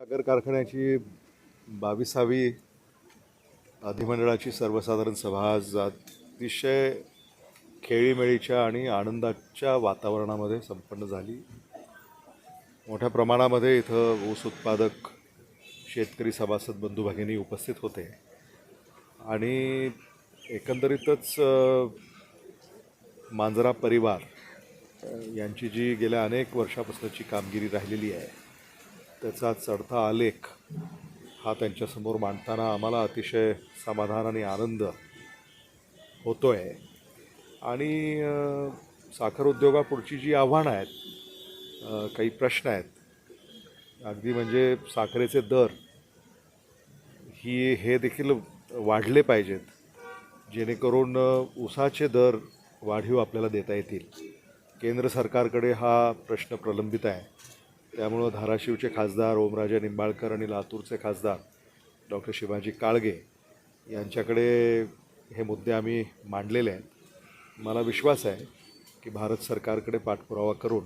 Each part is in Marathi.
साखर कारखान्याची बावीसावी अधिमंडळाची सर्वसाधारण सभा आज अतिशय खेळीमेळीच्या आणि आनंदाच्या वातावरणामध्ये संपन्न झाली. मोठ्या प्रमाणामध्ये इथं ऊस उत्पादक शेतकरी सभासद बंधू भगिनी उपस्थित होते. आणि एकंदरीतच मांजरा परिवार यांची जी गेल्या अनेक वर्षापासूनची कामगिरी राहिलेली आहे त्याचा चढता आलेख हा त्यांच्यासमोर मांडताना आम्हाला अतिशय समाधान आणि आनंद होतो आहे आणि साखर उद्योगापुढची जी आव्हानं आहेत काही प्रश्न आहेत अगदी म्हणजे साखरेचे दर ही हे देखील वाढले पाहिजेत जेणेकरून उसाचे दर वाढीव आपल्याला देता येतील. केंद्र सरकारकडे हा प्रश्न प्रलंबित आहे. त्यामुळं धाराशिवचे खासदार ओमराजे निंबाळकर आणि लातूरचे खासदार डॉक्टर शिवाजी काळगे यांच्याकडे हे मुद्दे आम्ही मांडलेले आहेत. मला विश्वास आहे की भारत सरकारकडे पाठपुरावा करून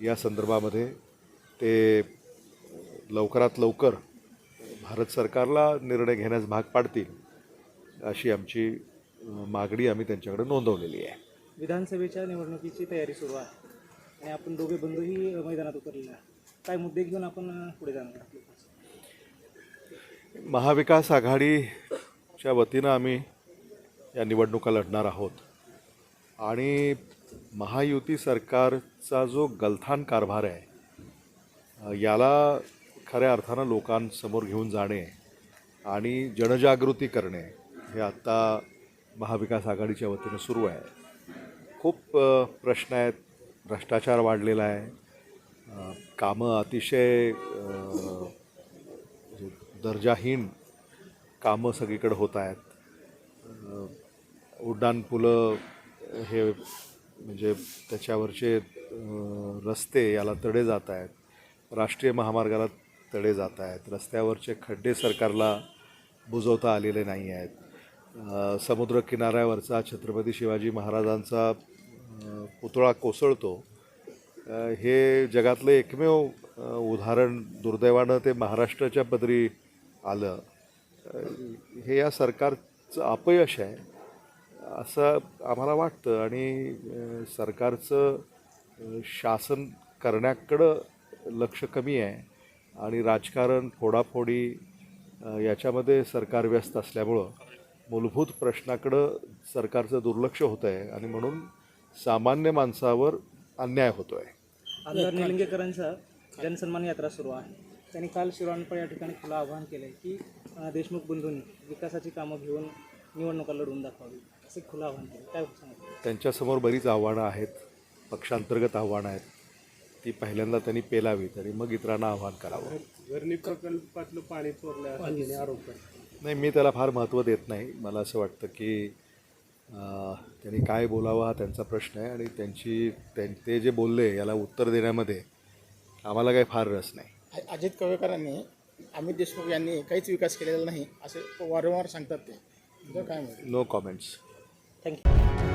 या संदर्भामध्ये ते लवकरात लवकर भारत सरकारला निर्णय घेण्यास भाग पाडतील अशी आमची मागणी आम्ही त्यांच्याकडे नोंदवलेली आहे. विधानसभेच्या निवडणुकीची तयारी सुरू आहे. आणि आपण दोघे बंधूही मैदानात उतरलेले काय मुद्दे घेऊन आपण पुढे जाणार आहोत? महाविकास आघाडीच्या वतीनं आम्ही या निवडणुका लढणार आहोत. आणि महायुती सरकारचा जो गलथान कारभार आहे याला खऱ्या अर्थानं लोकांसमोर घेऊन जाणे आणि जनजागृती करणे हे आत्ता महाविकास आघाडीच्या वतीनं सुरू आहे. खूप प्रश्न आहेत. भ्रष्टाचार वाढलेला आहे. कामं अतिशय दर्जाहीन कामं सगळीकडे होत आहेत. उड्डाणपुलं हे म्हणजे त्याच्यावरचे रस्ते याला तडे जात आहेत. राष्ट्रीय महामार्गाला तडे जात आहेत. रस्त्यावरचे खड्डे सरकारला बुजवता आलेले नाही आहेत. समुद्रकिनाऱ्यावरचा छत्रपती शिवाजी महाराजांचा पुतळा कोसळतो. हे जगातलं एकमेव उदाहरण दुर्दैवानं ते महाराष्ट्राच्या पदरी आलं. हे या सरकारचं अपयश आहे असं आम्हाला वाटतं. आणि सरकारचं शासन करण्याकडं लक्ष कमी आहे. आणि राजकारण फोडाफोडी याच्यामध्ये सरकार व्यस्त असल्यामुळं मूलभूत प्रश्नाकडं सरकारचं दुर्लक्ष होतं आहे आणि म्हणून सामान्य माणसावर अन्याय होतो आहे आमदार निलंगेकरांचा जनसन्मान यात्रा सुरू आहे. त्यांनी काल शिराणपळ या ठिकाणी खुलं आवाहन केलं आहे की अं, देशमुख बंधूंनी विकासाची कामं घेऊन निवडणुका लढवून दाखवावी असे खुलं आवाहन केलं काय सांगितलं त्यांच्यासमोर बरीच आव्हानं आहेत पक्षांतर्गत आव्हानं आहेत. ती पहिल्यांदा त्यांनी पेलावीत आणि मग इतरांना आव्हान करावं. धरणी प्रकल्पातलं पाणी चोरलं आरोप नाही मी त्याला फार महत्त्व देत नाही. मला असं वाटतं की त्यांनी काय बोलावं हा त्यांचा प्रश्न आहे आणि त्यांची त्यां ते जे बोलले याला उत्तर देण्यामध्ये आम्हाला काही फार रस नाही. अजित कवेकरांनी अमित देशमुख यांनी काहीच विकास केलेला नाही असे वारंवार सांगतात ते. काय नो कॉमेंट्स थँक्यू